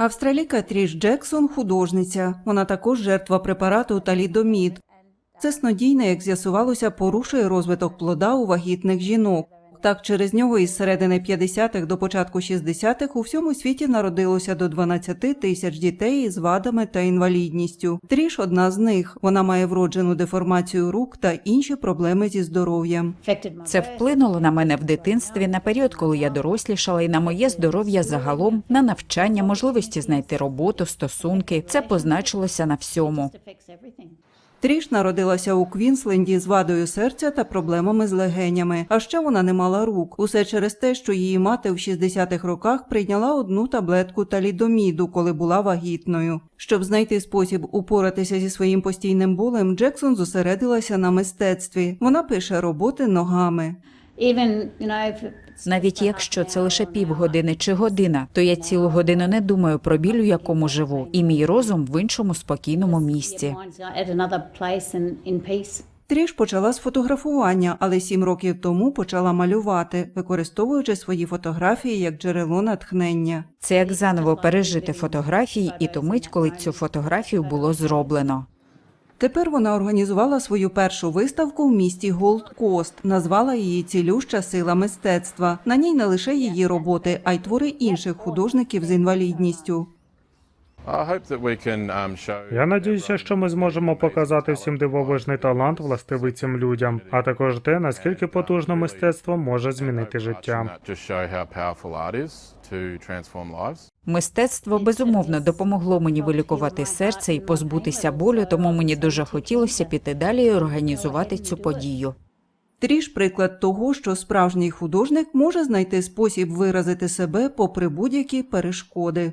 Австралійка Тріш Джексон художниця. Вона також жертва препарату талідомід. Це снодійне, як з'ясувалося, порушує розвиток плода у вагітних жінок. Так, через нього із середини 50-х до початку 60-х у всьому світі народилося до 12 тисяч дітей із вадами та інвалідністю. Тріш одна з них. Вона має вроджену деформацію рук та інші проблеми зі здоров'ям. Це вплинуло на мене в дитинстві на період, коли я дорослішала, і на моє здоров'я загалом, на навчання, можливості знайти роботу, стосунки. Це позначилося на всьому. Тріш народилася у Квінсленді з вадою серця та проблемами з легенями. А ще вона не мала рук. Усе через те, що її мати в 60-х роках прийняла одну таблетку талідоміду, коли була вагітною. Щоб знайти спосіб упоратися зі своїм постійним болем, Джексон зосередилася на мистецтві. Вона пише роботи ногами. Навіть якщо це лише півгодини чи година, то я цілу годину не думаю про біль, у якому живу, і мій розум в іншому спокійному місці. Тріш почала з фотографування, але сім років тому почала малювати, використовуючи свої фотографії як джерело натхнення. Це як заново пережити фотографії і ту мить, коли цю фотографію було зроблено. Тепер вона організувала свою першу виставку в місті Голд Кост, назвала її Цілюща сила мистецтва. На ній не лише її роботи, а й твори інших художників з інвалідністю. Я надіюся, що ми зможемо показати всім дивовижний талант, властивий цим людям, а також те, наскільки потужно мистецтво може змінити життя. Мистецтво безумовно допомогло мені вилікувати серце і позбутися болю, тому мені дуже хотілося піти далі і організувати цю подію. Тріш приклад того, що справжній художник може знайти спосіб виразити себе попри будь-які перешкоди.